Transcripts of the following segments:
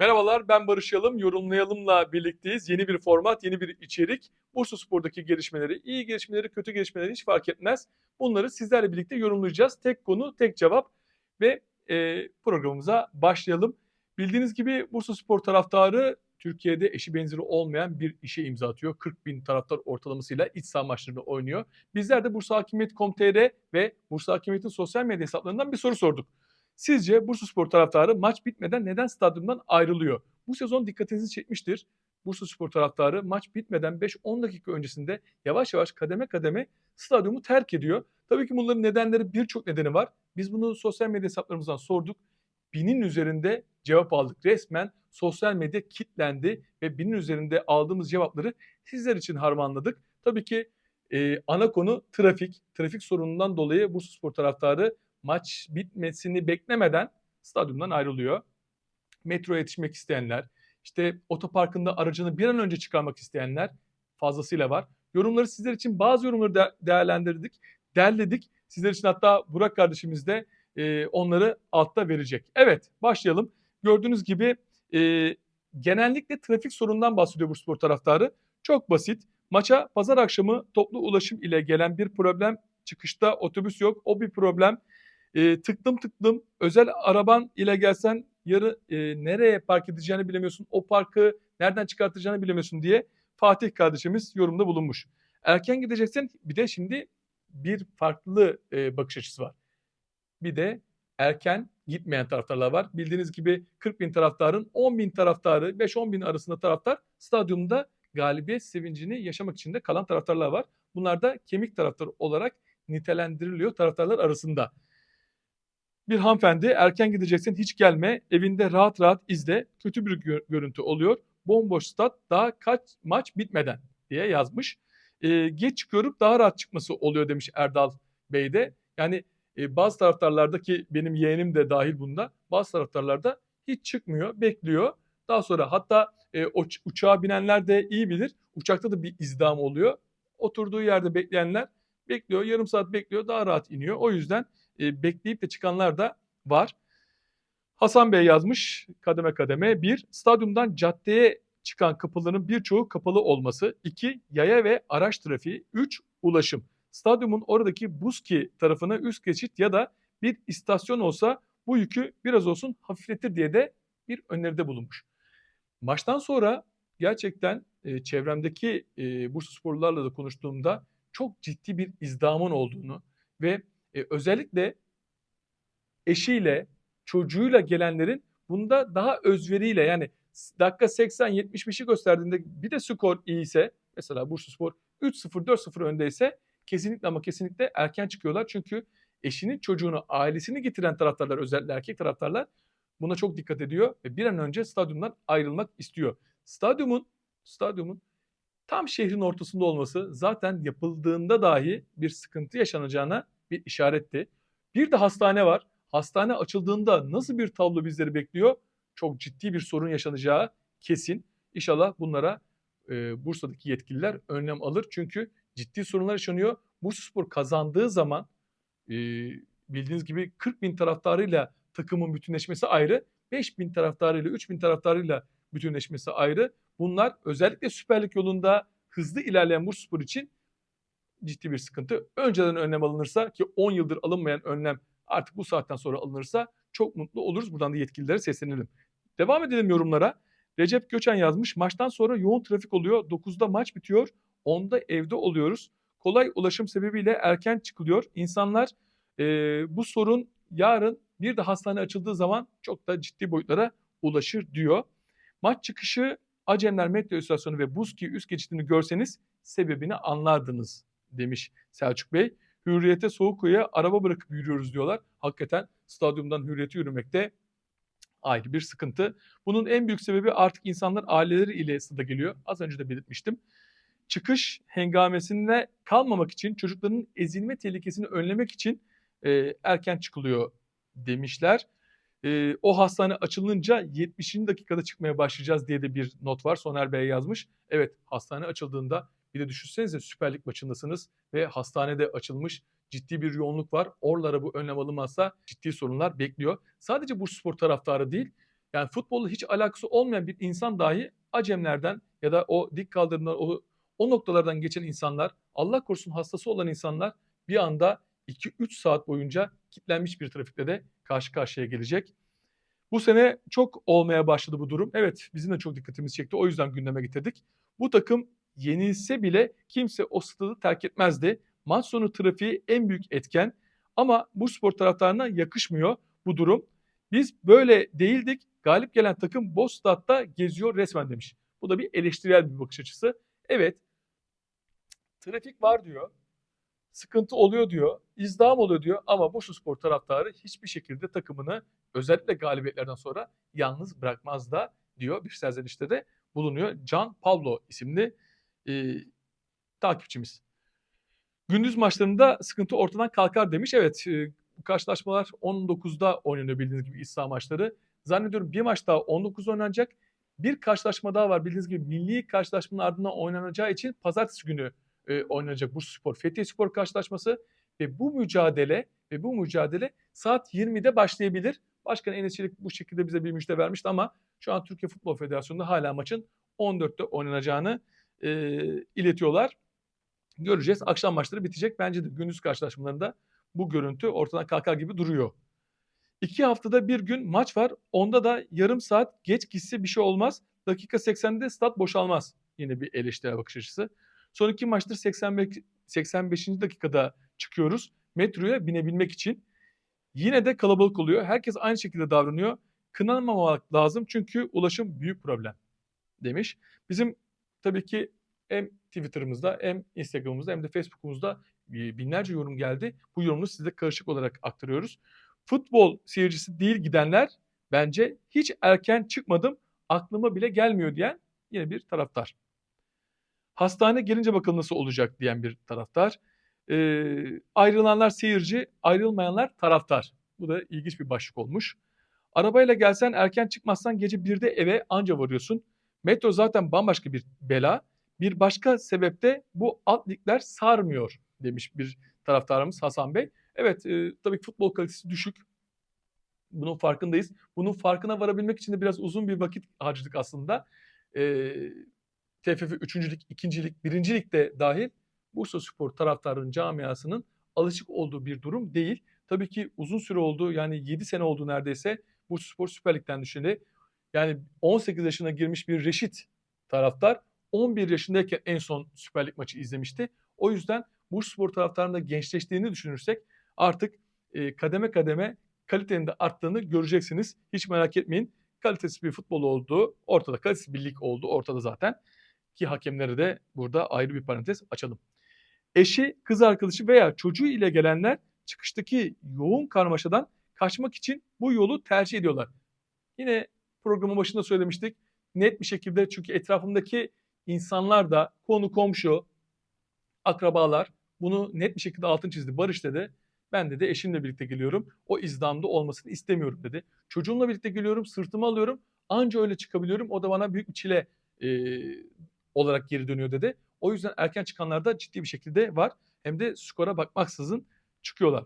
Merhabalar ben Barış Yalım. Yorumlayalımla birlikteyiz. Yeni bir format, yeni bir içerik. Bursa Spor'daki gelişmeleri, iyi gelişmeleri, kötü gelişmeleri hiç fark etmez. Bunları sizlerle birlikte yorumlayacağız. Tek konu, tek cevap ve e, programımıza başlayalım. Bildiğiniz gibi Bursa Spor taraftarı Türkiye'de eşi benzeri olmayan bir işe imza atıyor. 40 bin taraftar ortalamasıyla iç saha maçlarını oynuyor. Bizler de Bursa Hakimiyet.com.tr ve Bursa Hakimiyet'in sosyal medya hesaplarından bir soru sorduk. Sizce Bursaspor taraftarı maç bitmeden neden stadyumdan ayrılıyor? Bu sezon dikkatinizi çekmiştir. Bursaspor taraftarı maç bitmeden 5-10 dakika öncesinde yavaş yavaş kademe kademe stadyumu terk ediyor. Tabii ki bunların nedenleri birçok nedeni var. Biz bunu sosyal medya hesaplarımızdan sorduk. Binin üzerinde cevap aldık. Resmen sosyal medya kitlendi ve binin üzerinde aldığımız cevapları sizler için harmanladık. Tabii ki e, ana konu trafik. Trafik sorunundan dolayı Bursaspor taraftarı maç bitmesini beklemeden stadyumdan ayrılıyor. Metroya yetişmek isteyenler, işte otoparkında aracını bir an önce çıkarmak isteyenler fazlasıyla var. Yorumları sizler için bazı yorumları de- değerlendirdik, derledik. Sizler için hatta Burak kardeşimiz de e, onları altta verecek. Evet başlayalım. Gördüğünüz gibi e, genellikle trafik sorunundan bahsediyor bu spor taraftarı. Çok basit. Maça pazar akşamı toplu ulaşım ile gelen bir problem çıkışta otobüs yok. O bir problem. E, tıklım tıklım özel araban ile gelsen yarı e, nereye park edeceğini bilemiyorsun. O parkı nereden çıkartacağını bilemiyorsun diye Fatih kardeşimiz yorumda bulunmuş. Erken gideceksin bir de şimdi bir farklı e, bakış açısı var. Bir de erken gitmeyen taraftarlar var. Bildiğiniz gibi 40 bin taraftarın 10 bin taraftarı 5-10 bin arasında taraftar stadyumda galibiyet sevincini yaşamak için de kalan taraftarlar var. Bunlar da kemik taraftar olarak nitelendiriliyor taraftarlar arasında. Bir hanımefendi erken gideceksin hiç gelme evinde rahat rahat izle kötü bir gö- görüntü oluyor. Bomboş stat daha kaç maç bitmeden diye yazmış. Ee, geç çıkıyorum daha rahat çıkması oluyor demiş Erdal Bey de. Yani e, bazı taraftarlarda ki benim yeğenim de dahil bunda bazı taraftarlarda hiç çıkmıyor bekliyor. Daha sonra hatta e, uçağa binenler de iyi bilir uçakta da bir izdiham oluyor. Oturduğu yerde bekleyenler bekliyor yarım saat bekliyor daha rahat iniyor. O yüzden e, bekleyip de çıkanlar da var. Hasan Bey yazmış kademe kademe. Bir, stadyumdan caddeye çıkan kapıların birçoğu kapalı olması. İki, yaya ve araç trafiği. Üç, ulaşım. Stadyumun oradaki Buzki tarafına üst geçit ya da bir istasyon olsa bu yükü biraz olsun hafifletir diye de bir öneride bulunmuş. Maçtan sonra gerçekten e, çevremdeki e, Bursasporlularla da konuştuğumda çok ciddi bir izdihamın olduğunu ve e, özellikle eşiyle, çocuğuyla gelenlerin bunda daha özveriyle yani dakika 80-75'i gösterdiğinde bir de skor iyiyse mesela Bursaspor 3-0 4-0 öndeyse kesinlikle ama kesinlikle erken çıkıyorlar. Çünkü eşinin çocuğunu, ailesini getiren taraftarlar özellikle erkek taraftarlar buna çok dikkat ediyor ve bir an önce stadyumdan ayrılmak istiyor. Stadyumun stadyumun tam şehrin ortasında olması zaten yapıldığında dahi bir sıkıntı yaşanacağına bir işaretti. Bir de hastane var. Hastane açıldığında nasıl bir tablo bizleri bekliyor? Çok ciddi bir sorun yaşanacağı kesin. İnşallah bunlara e, Bursa'daki yetkililer önlem alır. Çünkü ciddi sorunlar yaşanıyor. Bursaspor kazandığı zaman e, bildiğiniz gibi 40 bin taraftarıyla takımın bütünleşmesi ayrı. 5 bin taraftarıyla 3 bin taraftarıyla bütünleşmesi ayrı. Bunlar özellikle Süper Lig yolunda hızlı ilerleyen Bursaspor için ciddi bir sıkıntı. Önceden önlem alınırsa ki 10 yıldır alınmayan önlem artık bu saatten sonra alınırsa çok mutlu oluruz. Buradan da yetkililere seslenelim. Devam edelim yorumlara. Recep Göçen yazmış. Maçtan sonra yoğun trafik oluyor. 9'da maç bitiyor. 10'da evde oluyoruz. Kolay ulaşım sebebiyle erken çıkılıyor. İnsanlar e, bu sorun yarın bir de hastane açıldığı zaman çok da ciddi boyutlara ulaşır diyor. Maç çıkışı Acemler metro istasyonu ve Buzki üst geçidini görseniz sebebini anlardınız demiş Selçuk Bey. Hürriyete Soğukkuyu'ya araba bırakıp yürüyoruz diyorlar. Hakikaten stadyumdan Hürriyet'e yürümekte ayrı bir sıkıntı. Bunun en büyük sebebi artık insanlar aileleri ile stada geliyor. Az önce de belirtmiştim. Çıkış hengamesinde kalmamak için çocukların ezilme tehlikesini önlemek için e, erken çıkılıyor demişler. E, o hastane açılınca 70. dakikada çıkmaya başlayacağız diye de bir not var. Soner Bey yazmış. Evet hastane açıldığında bir de düşünsenize Süper Lig maçındasınız ve hastanede açılmış ciddi bir yoğunluk var. Oralara bu önlem alınmazsa ciddi sorunlar bekliyor. Sadece Bursaspor taraftarı değil Yani futbolla hiç alakası olmayan bir insan dahi Acemlerden ya da o dik kaldırımdan o, o noktalardan geçen insanlar, Allah korusun hastası olan insanlar bir anda 2-3 saat boyunca kilitlenmiş bir trafikte de karşı karşıya gelecek. Bu sene çok olmaya başladı bu durum. Evet bizim de çok dikkatimizi çekti. O yüzden gündeme getirdik. Bu takım yenilse bile kimse o stadı terk etmezdi. Maç sonu trafiği en büyük etken ama bu spor taraftarına yakışmıyor bu durum. Biz böyle değildik. Galip gelen takım boş statta geziyor resmen demiş. Bu da bir eleştirel bir bakış açısı. Evet trafik var diyor. Sıkıntı oluyor diyor. izdiham oluyor diyor ama Bursa Spor taraftarı hiçbir şekilde takımını özellikle galibiyetlerden sonra yalnız bırakmaz da diyor. Bir serzenişte de bulunuyor. Can Pablo isimli e, takipçimiz. Gündüz maçlarında sıkıntı ortadan kalkar demiş. Evet e, bu karşılaşmalar 19'da oynanıyor bildiğiniz gibi İsa maçları. Zannediyorum bir maç daha 19 oynanacak. Bir karşılaşma daha var bildiğiniz gibi milli karşılaşmanın ardından oynanacağı için pazartesi günü e, oynanacak Bursa Spor Fethiye Spor karşılaşması ve bu mücadele ve bu mücadele saat 20'de başlayabilir. Başkan Enes Çelik bu şekilde bize bir müjde vermişti ama şu an Türkiye Futbol Federasyonu'nda hala maçın 14'te oynanacağını e, iletiyorlar. Göreceğiz. Akşam maçları bitecek. Bence de gündüz karşılaşmalarında bu görüntü ortadan kalkar gibi duruyor. İki haftada bir gün maç var. Onda da yarım saat geç gitse bir şey olmaz. Dakika 80'de stat boşalmaz. Yine bir eleştirel bakış açısı. Son iki maçtır 85, 85. dakikada çıkıyoruz. Metroya binebilmek için. Yine de kalabalık oluyor. Herkes aynı şekilde davranıyor. Kınanmamak lazım çünkü ulaşım büyük problem demiş. Bizim tabii ki hem Twitter'ımızda hem Instagram'ımızda hem de Facebook'umuzda binlerce yorum geldi. Bu yorumları size karışık olarak aktarıyoruz. Futbol seyircisi değil gidenler bence hiç erken çıkmadım aklıma bile gelmiyor diyen yine bir taraftar. Hastane gelince bakalım nasıl olacak diyen bir taraftar. Ee, ayrılanlar seyirci, ayrılmayanlar taraftar. Bu da ilginç bir başlık olmuş. Arabayla gelsen erken çıkmazsan gece 1'de eve anca varıyorsun. Metro zaten bambaşka bir bela. Bir başka sebepte bu alt ligler sarmıyor demiş bir taraftarımız Hasan Bey. Evet e, tabii futbol kalitesi düşük. Bunun farkındayız. Bunun farkına varabilmek için de biraz uzun bir vakit harcadık aslında. E, TFF 3. lig, 2. lig, 1. lig de dahil Bursa Spor taraftarının camiasının alışık olduğu bir durum değil. Tabii ki uzun süre oldu yani 7 sene oldu neredeyse Bursa Spor Süper Lig'den düşüneli. Yani 18 yaşına girmiş bir reşit taraftar 11 yaşındayken en son Süper Lig maçı izlemişti. O yüzden Bursa Spor taraftarının da gençleştiğini düşünürsek artık e, kademe kademe kalitenin de arttığını göreceksiniz. Hiç merak etmeyin. Kalitesiz bir futbol olduğu ortada. Kalitesiz bir lig olduğu ortada zaten. Ki hakemleri de burada ayrı bir parantez açalım. Eşi, kız arkadaşı veya çocuğu ile gelenler çıkıştaki yoğun karmaşadan kaçmak için bu yolu tercih ediyorlar. Yine programın başında söylemiştik. Net bir şekilde çünkü etrafımdaki insanlar da konu komşu, akrabalar bunu net bir şekilde altın çizdi. Barış dedi. Ben dedi eşimle birlikte geliyorum. O izdamda olmasını istemiyorum dedi. Çocuğumla birlikte geliyorum, sırtımı alıyorum. Anca öyle çıkabiliyorum. O da bana büyük bir çile e, olarak geri dönüyor dedi. O yüzden erken çıkanlar da ciddi bir şekilde var. Hem de skora bakmaksızın çıkıyorlar.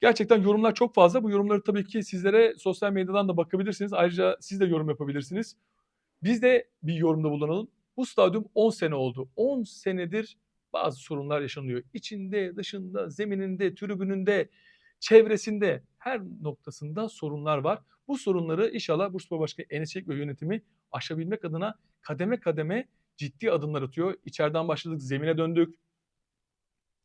Gerçekten yorumlar çok fazla. Bu yorumları tabii ki sizlere sosyal medyadan da bakabilirsiniz. Ayrıca siz de yorum yapabilirsiniz. Biz de bir yorumda bulunalım. Bu stadyum 10 sene oldu. 10 senedir bazı sorunlar yaşanıyor. İçinde, dışında, zemininde, tribününde, çevresinde her noktasında sorunlar var. Bu sorunları inşallah Bursaspor Başkanı Enes Çelik ve yönetimi aşabilmek adına kademe kademe ciddi adımlar atıyor. İçeriden başladık, zemine döndük.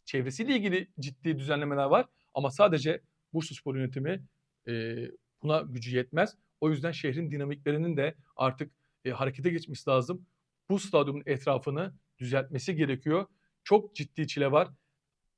Çevresiyle ilgili ciddi düzenlemeler var ama sadece Bursaspor yönetimi e, buna gücü yetmez. O yüzden şehrin dinamiklerinin de artık e, harekete geçmesi lazım. Bu stadyumun etrafını düzeltmesi gerekiyor. Çok ciddi çile var.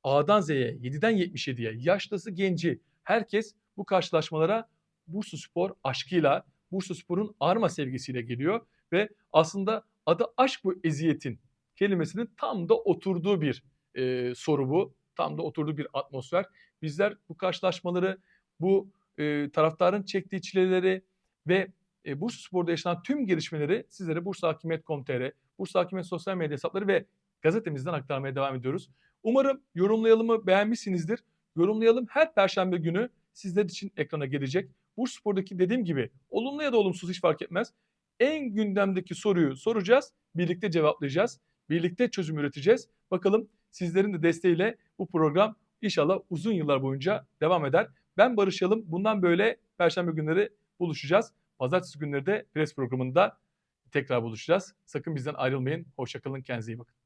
A'dan Z'ye, 7'den 77'ye, yaşlısı genci herkes bu karşılaşmalara Bursa Spor aşkıyla, Bursa Spor'un arma sevgisiyle geliyor ve aslında adı aşk bu eziyetin kelimesinin tam da oturduğu bir e, soru bu. Tam da oturduğu bir atmosfer. Bizler bu karşılaşmaları, bu e, taraftarın çektiği çileleri ve e, Bursa Spor'da yaşanan tüm gelişmeleri sizlere Bursa Hakimiyet.com.tr, Bursa Hakimiyet sosyal medya hesapları ve gazetemizden aktarmaya devam ediyoruz. Umarım yorumlayalımı beğenmişsinizdir. Yorumlayalım her perşembe günü sizler için ekrana gelecek. Burç Spor'daki dediğim gibi olumlu ya da olumsuz hiç fark etmez. En gündemdeki soruyu soracağız. Birlikte cevaplayacağız. Birlikte çözüm üreteceğiz. Bakalım sizlerin de desteğiyle bu program inşallah uzun yıllar boyunca devam eder. Ben Barış Yalım. Bundan böyle Perşembe günleri buluşacağız. Pazartesi günleri de pres programında tekrar buluşacağız. Sakın bizden ayrılmayın. Hoşçakalın. Kendinize iyi bakın.